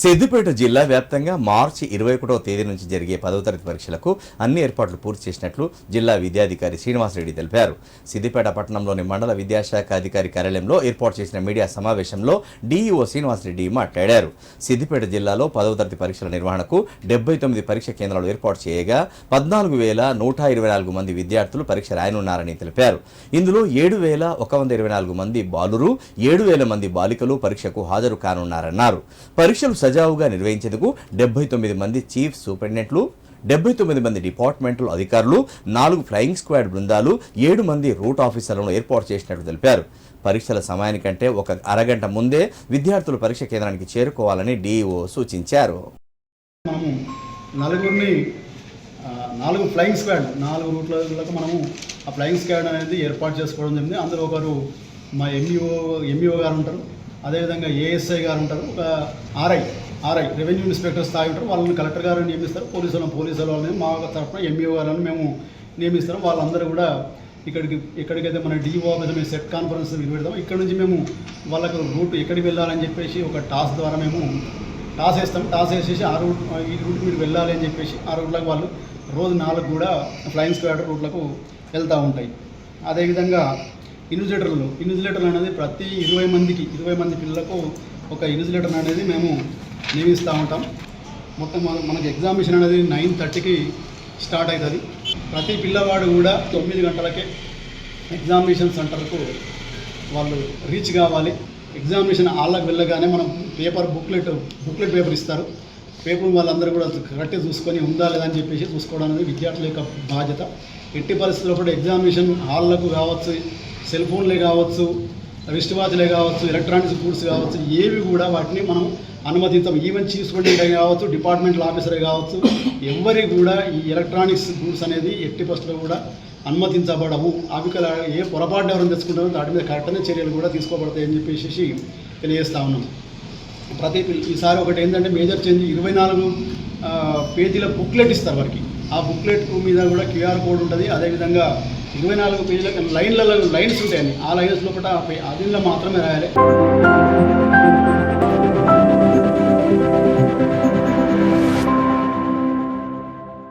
సిద్దిపేట జిల్లా వ్యాప్తంగా మార్చి ఇరవై ఒకటో తేదీ నుంచి జరిగే పదవ తరగతి పరీక్షలకు అన్ని ఏర్పాట్లు పూర్తి చేసినట్లు జిల్లా విద్యాధికారి శ్రీనివాసరెడ్డి తెలిపారు. సిద్దిపేట పట్టణంలోని మండల విద్యాశాఖ అధికారి కార్యాలయంలో ఏర్పాటు చేసిన మీడియా సమావేశంలో డీఈఓ శ్రీనివాసరెడ్డి మాట్లాడారు. సిద్దిపేట జిల్లాలో పదవ తరగతి పరీక్షల నిర్వహణకు డెబ్బై తొమ్మిది పరీక్ష కేంద్రాలు ఏర్పాటు చేయగా పద్నాలుగు వేల నూట ఇరవై నాలుగు మంది విద్యార్థులు పరీక్ష రాయనున్నారని తెలిపారు. ఇందులో ఏడు వేల ఒక వంద ఇరవై నాలుగు మంది బాలురు ఏడు వేల మంది బాలికలు పరీక్షకు హాజరు కానున్నారన్నారు. పరీక్షలు సజావుగా నిర్వహించేందుకు డెబ్బై తొమ్మిది మంది చీఫ్ సూపరింటెండెంట్లు డెబ్బై తొమ్మిది మంది డిపార్ట్మెంటల్ అధికారులు నాలుగు ఫ్లయింగ్ స్క్వాడ్ బృందాలు ఏడు మంది రూట్ ఆఫీసర్లను ఏర్పాటు చేసినట్లు తెలిపారు. పరీక్షల సమయానికంటే ఒక అరగంట ముందే విద్యార్థులు పరీక్ష కేంద్రానికి చేరుకోవాలని డిఈఓ సూచించారు. మనము నలుగురిని నాలుగు ఫ్లయింగ్ స్క్వాడ్ నాలుగు రూట్లకు మనము ఆ ఫ్లయింగ్ స్క్వాడ్ అనేది ఏర్పాటు చేసుకోవడం జరిగింది. అందులో ఒకరు మా ఎంఈఓ ఎంఈఓ గారు ఉంటారు. అదేవిధంగా ఏఎస్ఐ గారు ఉంటారు ఒక ఆర్ఐ ఆర్ఐ రెవెన్యూ ఇన్స్పెక్టర్ స్థాయి ఉంటారు వాళ్ళని కలెక్టర్ గారు నియమిస్తారు పోలీసు వాళ్ళని పోలీసు వాళ్ళని మా తరఫున ఎంఈఓ గారిని మేము నియమిస్తాం వాళ్ళందరూ కూడా ఇక్కడికి ఎక్కడికైతే మన డిఓ ఆఫీస్ మేము సెట్ కాన్ఫరెన్స్ పెడతాం ఇక్కడ నుంచి మేము వాళ్ళకు రూట్ ఎక్కడికి వెళ్ళాలని చెప్పేసి ఒక టాస్ ద్వారా మేము టాస్ వేస్తాం. టాస్ వేసేసి ఆ రూట్ ఈ రూట్ మీరు వెళ్ళాలి అని చెప్పేసి ఆ రూట్లకు వాళ్ళు రోజు నాలుగు కూడా ఫ్లయింగ్ స్క్వాడ్ రూట్లకు వెళ్తూ ఉంటాయి. అదేవిధంగా ఇన్విజిలేటర్లు ఇన్విజిలేటర్లు అనేది ప్రతి ఇరవై మందికి ఇరవై మంది పిల్లలకు ఒక ఇన్విజిలేటర్ అనేది మేము నియమిస్తూ ఉంటాం. మొత్తం మన- మనకి ఎగ్జామినేషన్ అనేది నైన్ థర్టీకి స్టార్ట్ అవుతుంది. ప్రతి పిల్లవాడు కూడా తొమ్మిది గంటలకే ఎగ్జామినేషన్ సెంటర్కు వాళ్ళు రీచ్ కావాలి. ఎగ్జామినేషన్ హాల్లోకి వెళ్ళగానే మనం పేపర్ బుక్లెట్ బుక్లెట్ పేపర్ ఇస్తారు. పేపర్ వాళ్ళందరూ కూడా కరెక్ట్గా చూసుకొని ఉందా లేదా అని చెప్పేసి చూసుకోవడం అనేది విద్యార్థుల యొక్క బాధ్యత. ఎట్టి పరిస్థితుల్లో కూడా ఎగ్జామినేషన్ హాల్లకు కావచ్చు సెల్ ఫోన్లే కావచ్చు రిస్ట్ వాచ్లే కావచ్చు ఎలక్ట్రానిక్స్ గూడ్స్ కావచ్చు ఏవి కూడా వాటిని మనం అనుమతించాం. ఈవెన్ చీఫ్ సెక్రటరీ కావచ్చు డిపార్ట్మెంటల్ ఆఫీసరే కావచ్చు ఎవరి కూడా ఈ ఎలక్ట్రానిక్స్ గూడ్స్ అనేది ఎట్టి పరిస్థితుల్లో కూడా అనుమతించబడవు. అవి కల ఏ పొరపాటు ఎవరైనా తెచ్చుకుంటారో వాటి మీద కరెక్ట్గా చర్యలు కూడా తీసుకోబడతాయని చెప్పేసి తెలియజేస్తా ఉన్నాం. ప్రతి ఈసారి ఒకటి ఏంటంటే మేజర్ చేంజ్ ఇరవై నాలుగు పేజీల బుక్లెట్ ఇస్తారు వారికి. ఆ బుక్లెట్ మీద కూడా క్యూఆర్ కోడ్ ఉంటుంది. అదేవిధంగా ఇరవై నాలుగు పేజీల లైన్లలో లైన్స్ ఉంటాయండి ఆ లైన్స్ లోపల ఆ ఆ దీనిలో మాత్రమే రాయాలి.